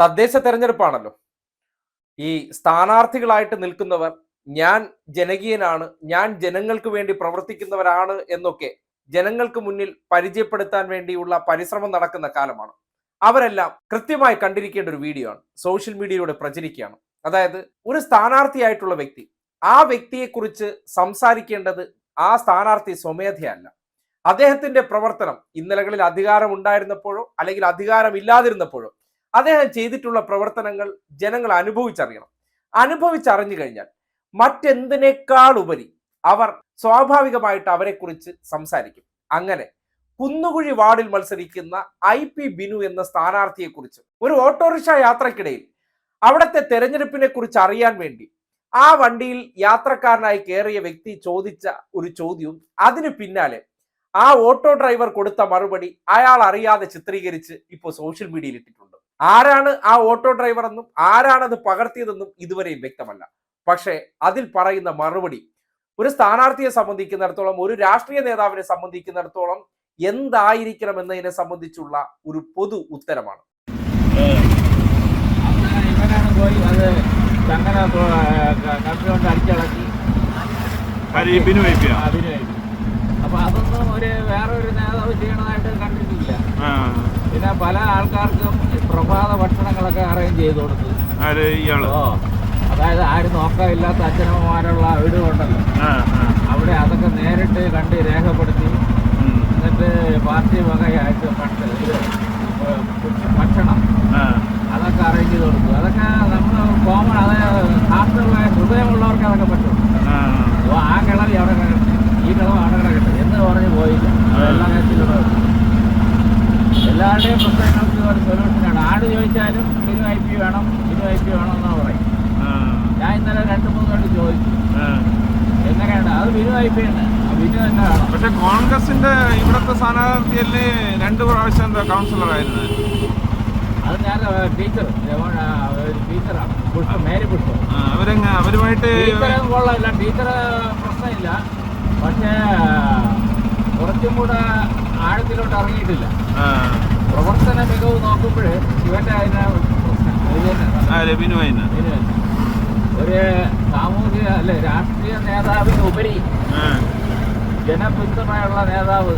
തദ്ദേശ തെരഞ്ഞെടുപ്പാണല്ലോ. ഈ സ്ഥാനാർത്ഥികളായിട്ട് നിൽക്കുന്നവർ ഞാൻ ജനകീയനാണ് ഞാൻ ജനങ്ങൾക്ക് വേണ്ടി പ്രവർത്തിക്കുന്നവരാണ് എന്നൊക്കെ ജനങ്ങൾക്ക് മുന്നിൽ പരിചയപ്പെടുത്താൻ വേണ്ടിയുള്ള പരിശ്രമം നടക്കുന്ന കാലമാണ്. അവരെല്ലാം കൃത്യമായി കണ്ടിരിക്കേണ്ട ഒരു വീഡിയോ ആണ്. സോഷ്യൽ മീഡിയയിലൂടെ പ്രചരിക്കുകയാണ്. അതായത് ഒരു സ്ഥാനാർത്ഥിയായിട്ടുള്ള വ്യക്തി ആ വ്യക്തിയെക്കുറിച്ച് സംസാരിക്കേണ്ടത് ആ സ്ഥാനാർത്ഥി സ്വമേധയല്ല. അദ്ദേഹത്തിന്റെ പ്രവർത്തനം ഇന്നലകളിൽ അധികാരം ഉണ്ടായിരുന്നപ്പോഴോ അല്ലെങ്കിൽ അധികാരം ഇല്ലാതിരുന്നപ്പോഴോ അദ്ദേഹം ചെയ്തിട്ടുള്ള പ്രവർത്തനങ്ങൾ ജനങ്ങൾ അനുഭവിച്ചറിയണം. അനുഭവിച്ചറിഞ്ഞു കഴിഞ്ഞാൽ മറ്റെന്തിനേക്കാൾ ഉപരി അവർ സ്വാഭാവികമായിട്ട് അവരെക്കുറിച്ച് സംസാരിക്കും. അങ്ങനെ കുന്നുകുഴി വാർഡിൽ മത്സരിക്കുന്ന ഐ പി ബിനു എന്ന സ്ഥാനാർത്ഥിയെക്കുറിച്ച് ഒരു ഓട്ടോറിക്ഷ യാത്രക്കിടയിൽ അവിടുത്തെ തെരഞ്ഞെടുപ്പിനെ കുറിച്ച് അറിയാൻ വേണ്ടി ആ വണ്ടിയിൽ യാത്രക്കാരനായി കയറിയ വ്യക്തി ചോദിച്ച ഒരു ചോദ്യവും അതിനു പിന്നാലെ ആ ഓട്ടോ ഡ്രൈവർ കൊടുത്ത മറുപടി അയാൾ അറിയാതെ ചിത്രീകരിച്ച് ഇപ്പോൾ സോഷ്യൽ മീഡിയയിൽ ഇട്ടിട്ടുണ്ട്. ആരാണ് ആ ഓട്ടോ ഡ്രൈവർ എന്നും ആരാണ് അത് പകർത്തിയതെന്നും ഇതുവരെയും വ്യക്തമല്ല. പക്ഷേ അതിൽ പറയുന്ന മറുപടി ഒരു സ്ഥാനാർത്ഥിയെ സംബന്ധിക്കുന്നിടത്തോളം ഒരു രാഷ്ട്രീയ നേതാവിനെ സംബന്ധിക്കുന്നിടത്തോളം എന്തായിരിക്കണം എന്നതിനെ സംബന്ധിച്ചുള്ള ഒരു പൊതു ഉത്തരമാണ്. അപ്പൊ അതൊന്നും ഒരു വേറെ ഒരു നേതാവ് ചെയ്യണതായിട്ട് കണ്ടിട്ടില്ല. പിന്നെ പല ആൾക്കാർക്കും പ്രഭാത ഭക്ഷണങ്ങളൊക്കെ അറേഞ്ച് ചെയ്ത് കൊടുത്തു ആര് ഇയാൾ ഓ അതായത് ആരും നോക്കാനില്ലാത്ത അച്ഛനമ്മമാരുള്ള വീടുകളുണ്ടല്ലോ. അവിടെ അതൊക്കെ നേരിട്ട് കണ്ട് രേഖപ്പെടുത്തി. എന്നിട്ട് പാർട്ടി വകയായിട്ട് ഫണ്ട് ഇത് ഏഹ് ഭക്ഷണം ആ. അതൊക്കെ അറേഞ്ച് ചെയ്ത് കൊടുക്കും അതൊക്കെ നമ്മൾ കോമൺ അതായത് ഹാർട്ടുള്ള ഹൃദയമുള്ളവർക്ക് അതൊക്കെ പറ്റും ആ. അപ്പോൾ ആ കിളവി അവിടെ കിടക്കട്ടെ ഈ കിളവ് അവിടെ കിടക്കട്ടെ എന്ന് പറഞ്ഞ് പോയില്ല അതെല്ലാ കാര്യത്തിലുള്ള എല്ലാവരുടെയും പ്രശ്നങ്ങൾക്ക് ഒരു സൊല്യൂഷനാണ് ആട് ചോദിച്ചാലും ഇതിനും ഐ പി വേണം ഇതിനും ഐ പി വേണം എന്നാണ് പറയും. ഞാൻ ഇന്നലെ രണ്ട് മൂന്ന് വണ്ടി ചോദിച്ചു. എങ്ങനെയാണ് അത് വിനു ഐ പി ഉണ്ട് ആ വിനു തന്നെ വേണം. പക്ഷെ കോൺഗ്രസിന്റെ ഇവിടത്തെ സ്ഥാനാർത്ഥിയല്ലേ രണ്ടു പ്രാവശ്യം എന്താ കൗൺസിലർ ആയിരുന്നു? അത് ഞാൻ ടീച്ചർ ടീച്ചറാണ് പുഷ്പം മേരി പുഷ്പം. അവരെങ്ങ അവരുമായിട്ട് കൊള്ളാം ടീച്ചർ പ്രശ്നമില്ല. പക്ഷേ കുറച്ചും കൂടെ ആഴത്തിലോട്ട് ഇറങ്ങിയിട്ടില്ല. പ്രവർത്തന മികവ് നോക്കുമ്പോൾ ഇവന്റെ അതിന്. ആര് ഒരു സാമൂഹിക അല്ലെ രാഷ്ട്രീയ നേതാവിന് ഉപരി ആ. ജനപിന്തുണയുള്ള നേതാവ്